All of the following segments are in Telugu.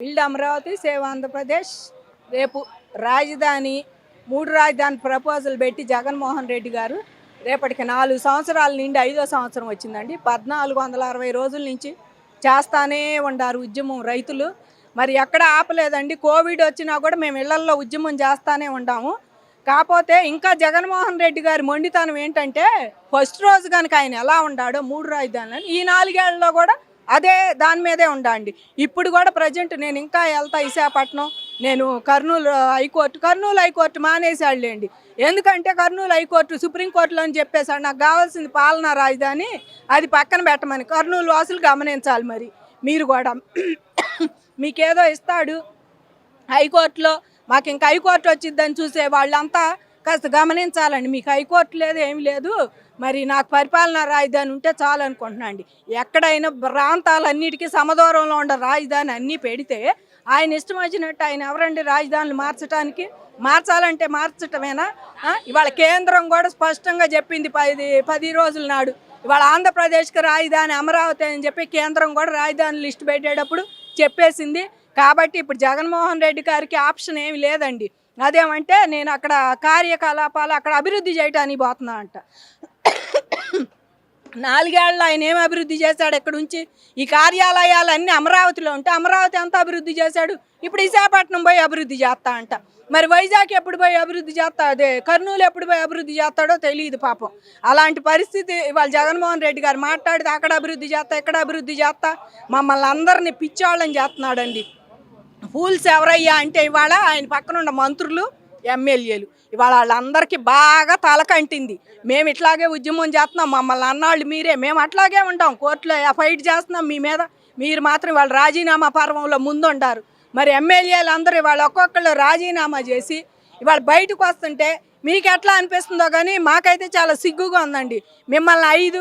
బిల్డ్ అమరావతి సేవ్ ఆంధ్రప్రదేశ్ రేపు రాజధాని మూడు రాజధాని ప్రపోజల్ పెట్టి జగన్మోహన్ రెడ్డి గారు రేపటికి నాలుగు సంవత్సరాల నుండి ఐదో సంవత్సరం వచ్చిందండి. పద్నాలుగు వందల అరవై రోజుల నుంచి చేస్తానే ఉండారు ఉద్యమం రైతులు. మరి ఎక్కడ ఆపలేదండి. కోవిడ్ వచ్చినా కూడా మేము ఇళ్ళల్లో ఉద్యమం చేస్తానే ఉండాము. కాకపోతే ఇంకా జగన్మోహన్ రెడ్డి గారి మొండితనం ఏంటంటే ఫస్ట్ రోజు కనుక ఆయన ఎలా ఉండాడో మూడు రాజధానులు ఈ నాలుగేళ్ళలో కూడా అదే దాని మీదే ఉండండి. ఇప్పుడు కూడా ప్రజెంట్ నేను ఇంకా వెళ్తా విశాఖపట్నం. నేను Kurnool high court Kurnool high court మానేసాడులేండి ఎందుకంటే కర్నూలు హైకోర్టు సుప్రీంకోర్టులో అని చెప్పేసాడు నాకు కావాల్సింది పాలనా రాజధాని అది పక్కన పెట్టమని కర్నూలు వాసులు గమనించాలి మరి. మీరు కూడా. మీకేదో ఇస్తాడు హైకోర్టులో. మాకు ఇంకా హైకోర్టు వచ్చిద్దని చూసే వాళ్ళంతా కాస్త గమనించాలండి. మీకు హైకోర్టు లేదు ఏమి లేదు. మరి నాకు పరిపాలన రాజధాని ఉంటే చాలు అనుకుంటున్నా అండి ఎక్కడైనా ప్రాంతాలన్నిటికీ సమదూరంలో ఉండే రాజధాని అన్నీ పెడితే ఆయన ఇష్టం వచ్చినట్టు ఆయన ఎవరండి రాజధానులు మార్చడానికి మార్చాలంటే మార్చటమేనా? ఇవాళ కేంద్రం కూడా స్పష్టంగా చెప్పింది పది పది రోజుల నాడు. ఇవాళ ఆంధ్రప్రదేశ్కి రాజధాని అమరావతి అని చెప్పి కేంద్రం కూడా రాజధాని లిస్ట్ పెట్టేటప్పుడు చెప్పేసింది. కాబట్టి ఇప్పుడు జగన్మోహన్ రెడ్డి గారికి ఆప్షన్ ఏమి లేదండి. అదేమంటే నేను అక్కడ కార్యకలాపాలు అక్కడ అభివృద్ధి చేయటానికి పోతున్నా అంట నాలుగేళ్ళు ఆయన ఏం అభివృద్ధి చేశాడు? ఇక్కడ ఉంచి ఈ కార్యాలయాలు అన్నీ అమరావతిలో ఉంటే అమరావతి ఎంత అభివృద్ధి చేశాడు? ఇప్పుడు విశాఖపట్నం పోయి అభివృద్ధి చేస్తా అంట మరి వైజాగ్ ఎప్పుడు పోయి అభివృద్ధి చేస్తా అదే కర్నూలు ఎప్పుడు పోయి అభివృద్ధి చేస్తాడో తెలియదు పాపం. అలాంటి పరిస్థితి ఇవాళ జగన్మోహన్ రెడ్డి గారు మాట్లాడితే అక్కడ అభివృద్ధి చేస్తా ఇక్కడ అభివృద్ధి చేస్తా? మమ్మల్ని అందరినీ పిచ్చోళ్ళని చేస్తున్నాడండి. ఫూల్స్ ఎవరయ్యా అంటే ఇవాళ ఆయన పక్కన ఉన్న మంత్రులు ఎమ్మెల్యేలు. ఇవాళ వాళ్ళందరికీ బాగా తలకంటింది మేము ఇట్లాగే ఉద్యమం చేస్తున్నాం మమ్మల్ని అన్నాళ్ళు మీరే. మేము అట్లాగే ఉంటాం కోర్టులో ఫైట్ చేస్తున్నాం మీ మీద. మీరు మాత్రం వాళ్ళు రాజీనామా పర్వంలో ముందుంటారు మరి ఎమ్మెల్యేలు అందరూ ఇవాళ ఒక్కొక్కళ్ళు రాజీనామా చేసి ఇవాళ బయటకు వస్తుంటే మీకు ఎట్లా అనిపిస్తుందో కానీ మాకైతే చాలా సిగ్గుగా ఉందండి. మిమ్మల్ని ఐదు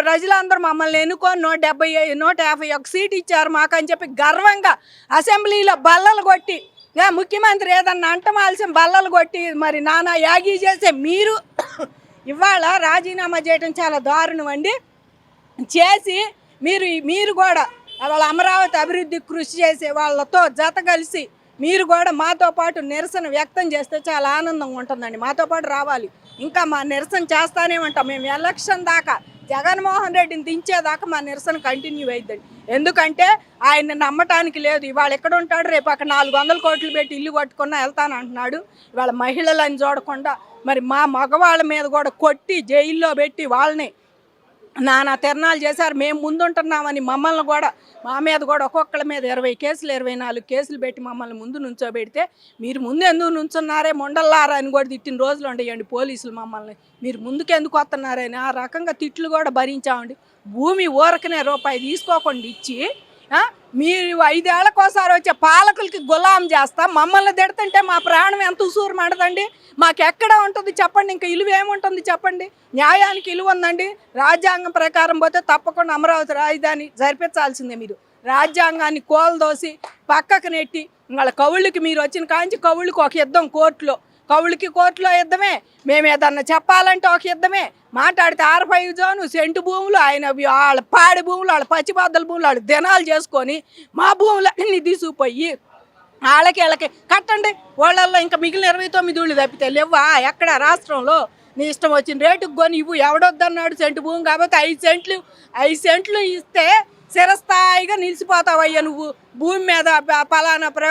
ప్రజలందరూ మమ్మల్ని ఎన్నుకొని నూట డెబ్బై నూట యాభై ఒక సీట్ ఇచ్చారు మాకని చెప్పి గర్వంగా అసెంబ్లీలో బల్లలు కొట్టి ముఖ్యమంత్రి ఏదన్నా అంటమాల్సిన బల్లలు కొట్టి మరి నానా యాగి చేసే మీరు ఇవాళ రాజీనామా చేయడం చాలా దారుణం అండి. చేసి మీరు మీరు కూడా వాళ్ళ అమరావతి అభివృద్ధి కృషి చేసే వాళ్ళతో జత కలిసి మీరు కూడా మాతో పాటు నిరసన వ్యక్తం చేస్తే చాలా ఆనందంగా ఉంటుందండి. మాతో పాటు రావాలి. ఇంకా మా నిరసన చేస్తానే ఉంటాం. మేము ఎలక్షన్ దాకా జగన్మోహన్ రెడ్డిని దించేదాకా మా నిరసన కంటిన్యూ అయిద్దండి. ఎందుకంటే ఆయన నమ్మటానికి లేదు. ఇవాళ ఎక్కడ ఉంటాడు? రేపు అక్కడ నాలుగు వందల కోట్లు పెట్టి ఇల్లు కట్టుకున్నా వెళ్తాను అంటున్నాడు. ఇవాళ మహిళలని చూడకుండా మరి మా మగవాళ్ళ మీద కూడా కొట్టి జైల్లో పెట్టి వాళ్ళని నానా తిరణాలు చేశారు. మేము ముందుంటున్నామని మమ్మల్ని కూడా మా మీద కూడా ఒక్కొక్కళ్ళ మీద ఇరవై కేసులు ఇరవై నాలుగు కేసులు పెట్టి మమ్మల్ని ముందు నుంచోబెడితే మీరు ముందు ఎందుకు నుంచున్నారే? మొండల్లారా అని కూడా తిట్టిన రోజులు ఉండేయండి పోలీసులు మమ్మల్ని. మీరు ముందుకు ఎందుకు వస్తున్నారని ఆ రకంగా తిట్లు కూడా భరించామండి. భూమి ఊరకనే రూపాయి తీసుకోకుండా ఇచ్చి మీరు ఐదేళ్ళకోసారి వచ్చే పాలకులకి గులాం చేస్తా మమ్మల్ని తిడుతుంటే మా ప్రాణం ఎంత ఉసూరు మాడదండి? మాకెక్కడ ఉంటుంది చెప్పండి ఇంకా ఇలువ ఏముంటుంది చెప్పండి? న్యాయానికి ఇలువ ఉందండి. రాజ్యాంగం ప్రకారం పోతే తప్పకుండా అమరావతి రాజధాని జరిపించాల్సిందే మీరు. రాజ్యాంగాన్ని కోల్దోసి పక్కకు నెట్టి వాళ్ళ కవుళ్ళకి మీరు వచ్చిన కాంచి కవుళ్ళకి ఒక యుద్ధం కోర్టులో కవులకి కోర్టులో యుద్ధమే. మేము ఏదన్నా చెప్పాలంటే ఒక యుద్ధమే. మాట్లాడితే ఆరు ఫైవ్ జోను సెంటు భూములు ఆయన వాళ్ళ పాడి భూములు వాళ్ళ పచ్చిబద్దల భూములు వాళ్ళు దినాలు చేసుకొని మా భూములు అన్ని తీసుకుపోయి వాళ్ళకి వీళ్ళకి కట్టండి. వాళ్ళల్లో ఇంకా మిగిలిన ఇరవై తొమ్మిది ఊళ్ళు తప్పితే లేవా ఎక్కడ రాష్ట్రంలో నీ ఇష్టం వచ్చిన రేటుకు కొని ఇవ్వు. ఎవడొద్దన్నాడు సెంటు భూమి? కాబట్టి ఐదు సెంట్లు ఐదు సెంట్లు ఇస్తే చిరస్థాయిగా నిలిచిపోతావయ్యా నువ్వు. భూమి మీద ప- పలానా ప్ర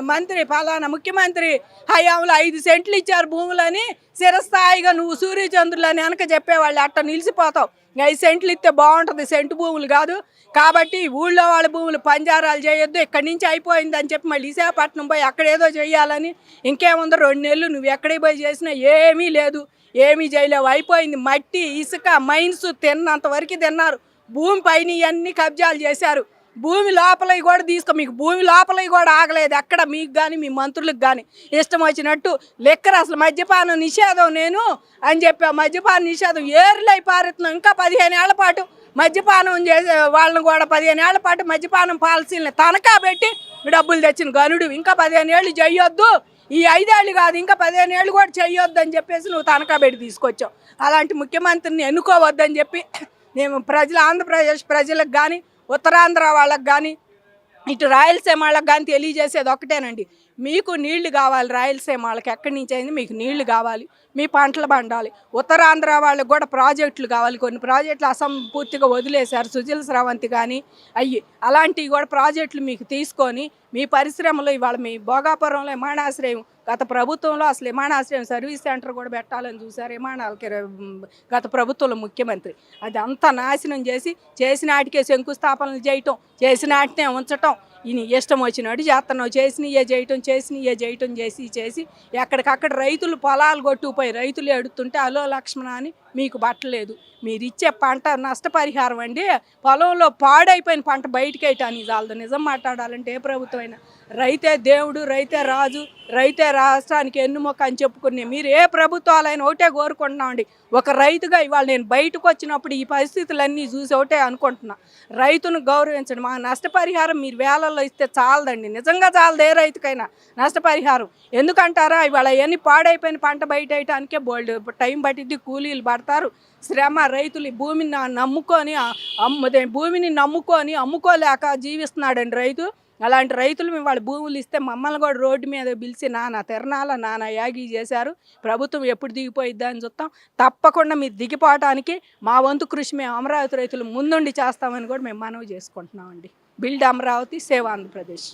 మంత్రి పలానా ముఖ్యమంత్రి హయాంలో ఐదు సెంట్లు ఇచ్చారు భూములని. చిరస్థాయిగా నువ్వు సూర్యచంద్రులని వెనక చెప్పేవాళ్ళు అట్ట నిలిచిపోతావు. ఐదు సెంట్లు ఇస్తే బాగుంటుంది. సెంటు భూములు కాదు. కాబట్టి ఊళ్ళో వాళ్ళ భూములు పంజారాలు చేయొద్దు. ఇక్కడి నుంచి అయిపోయింది అని చెప్పి మళ్ళీ విశాఖపట్నం పోయి అక్కడేదో చేయాలని ఇంకేముందో? రెండు నెలలు నువ్వు ఎక్కడికి పోయి చేసినా ఏమీ లేదు. ఏమీ చేయలేవు. అయిపోయింది. మట్టి ఇసుక మైన్స్ తిన్నంత వరకు తిన్నారు. భూమి పైన ఇవన్నీ కబ్జాలు చేశారు. భూమి లోపలవి కూడా తీసుకో మీకు భూమి లోపలవి కూడా ఆగలేదు. ఎక్కడ మీకు కానీ మీ మంత్రులకు కానీ ఇష్టం వచ్చినట్టు లెక్కర అసలు మద్యపానం నిషేధం నేను అని చెప్పా మద్యపాన నిషేధం ఏర్లై పారుతున్నాం ఇంకా పదిహేను ఏళ్ళ పాటు మద్యపానం చేసే వాళ్ళని కూడా పదిహేను ఏళ్ళ పాటు మద్యపానం పాలసీలని తనఖా పెట్టి డబ్బులు తెచ్చిన గనుడు. ఇంకా పదిహేను ఏళ్ళు చేయొద్దు ఈ ఐదేళ్ళు కాదు ఇంకా పదిహేను ఏళ్ళు కూడా చేయొద్దు అని చెప్పేసి నువ్వు తనఖా పెట్టి తీసుకొచ్చావు. అలాంటి ముఖ్యమంత్రిని ఎన్నుకోవద్దని చెప్పి మేము ప్రజలు ఆంధ్రప్రదేశ్ ప్రజలకు కానీ ఉత్తరాంధ్ర వాళ్ళకు కానీ ఇటు రాయలసీమ వాళ్ళకి కానీ తెలియజేసేది ఒకటేనండి. మీకు నీళ్ళు కావాలి రాయలసీమ వాళ్ళకి ఎక్కడి నుంచి అయింది? మీకు నీళ్ళు కావాలి. మీ పంటలు పండాలి. ఉత్తరాంధ్ర వాళ్ళకి కూడా ప్రాజెక్టులు కావాలి. కొన్ని ప్రాజెక్టులు అసంపూర్తిగా వదిలేశారు. సుజల స్రవంతి కానీ అయ్యి అలాంటివి కూడా ప్రాజెక్టులు మీకు తీసుకొని మీ పరిశ్రమలో ఇవాళ మీ భోగాపురంలో విమానాశ్రయం గత ప్రభుత్వంలో అసలు విమానాశ్రయం సర్వీస్ సెంటర్ కూడా పెట్టాలని చూశారు విమానాలకి గత ప్రభుత్వంలో ముఖ్యమంత్రి. అది అంతా నాశనం చేసి చేసినాటికే శంకుస్థాపనలు చేయటం చేసినాటినే ఉంచటం ఈయన ఇష్టం వచ్చినట్టు చేస్తున్నావు చేసినయే చేయటం చేసినయే చేయటం చేసి చేసి ఎక్కడికక్కడ రైతులు పొలాలు కొట్టుకుపోయి రైతులు ఎడుతుంటే అలో లక్ష్మణ అని మీకు పట్టలేదు. మీరు ఇచ్చే పంట నష్టపరిహారం అండి. పొలంలో పాడైపోయిన పంట బయటికి వేయటానికి చాలదు నిజం మాట్లాడాలంటే ఏ ప్రభుత్వం అయినా రైతే దేవుడు రైతే రాజు రైతే రాష్ట్రానికి ఎన్నుమొక్క అని చెప్పుకునే మీరు ఏ ప్రభుత్వాలైనా ఒకటే కోరుకుంటున్నామండి. ఒక రైతుగా ఇవాళ నేను బయటకు వచ్చినప్పుడు ఈ పరిస్థితులన్నీ చూసి ఒకటే అనుకుంటున్నా. రైతును గౌరవించండి. మా నష్టపరిహారం మీరు వేలల్లో ఇస్తే చాలదండి. నిజంగా చాలదు ఏ రైతుకైనా నష్టపరిహారం. ఎందుకంటారా? ఇవాళ ఎన్ని పాడైపోయిన పంట బయట వేయటానికే బోల్డ్ టైం పట్టిద్ది కూలీలు మాట్లాడతారు. శ్రమ రైతులు భూమిని నమ్ముకొని అమ్ముదే భూమిని నమ్ముకొని అమ్ముకోలేక జీవిస్తున్నాడండి రైతు. అలాంటి రైతులు మేము వాళ్ళ భూములు ఇస్తే మమ్మల్ని కూడా రోడ్డు మీద పిలిచి నాన్న తిరణాల నాన్న యాగి చేశారు. ప్రభుత్వం ఎప్పుడు దిగిపోయిద్దా అని చూస్తాం. తప్పకుండా మీరు దిగిపోవటానికి మా వంతు కృషి మేము అమరావతి రైతులు ముందుండి చేస్తామని కూడా మేము మనవి చేసుకుంటున్నామండి. Build Amaravati save Andhra Pradesh.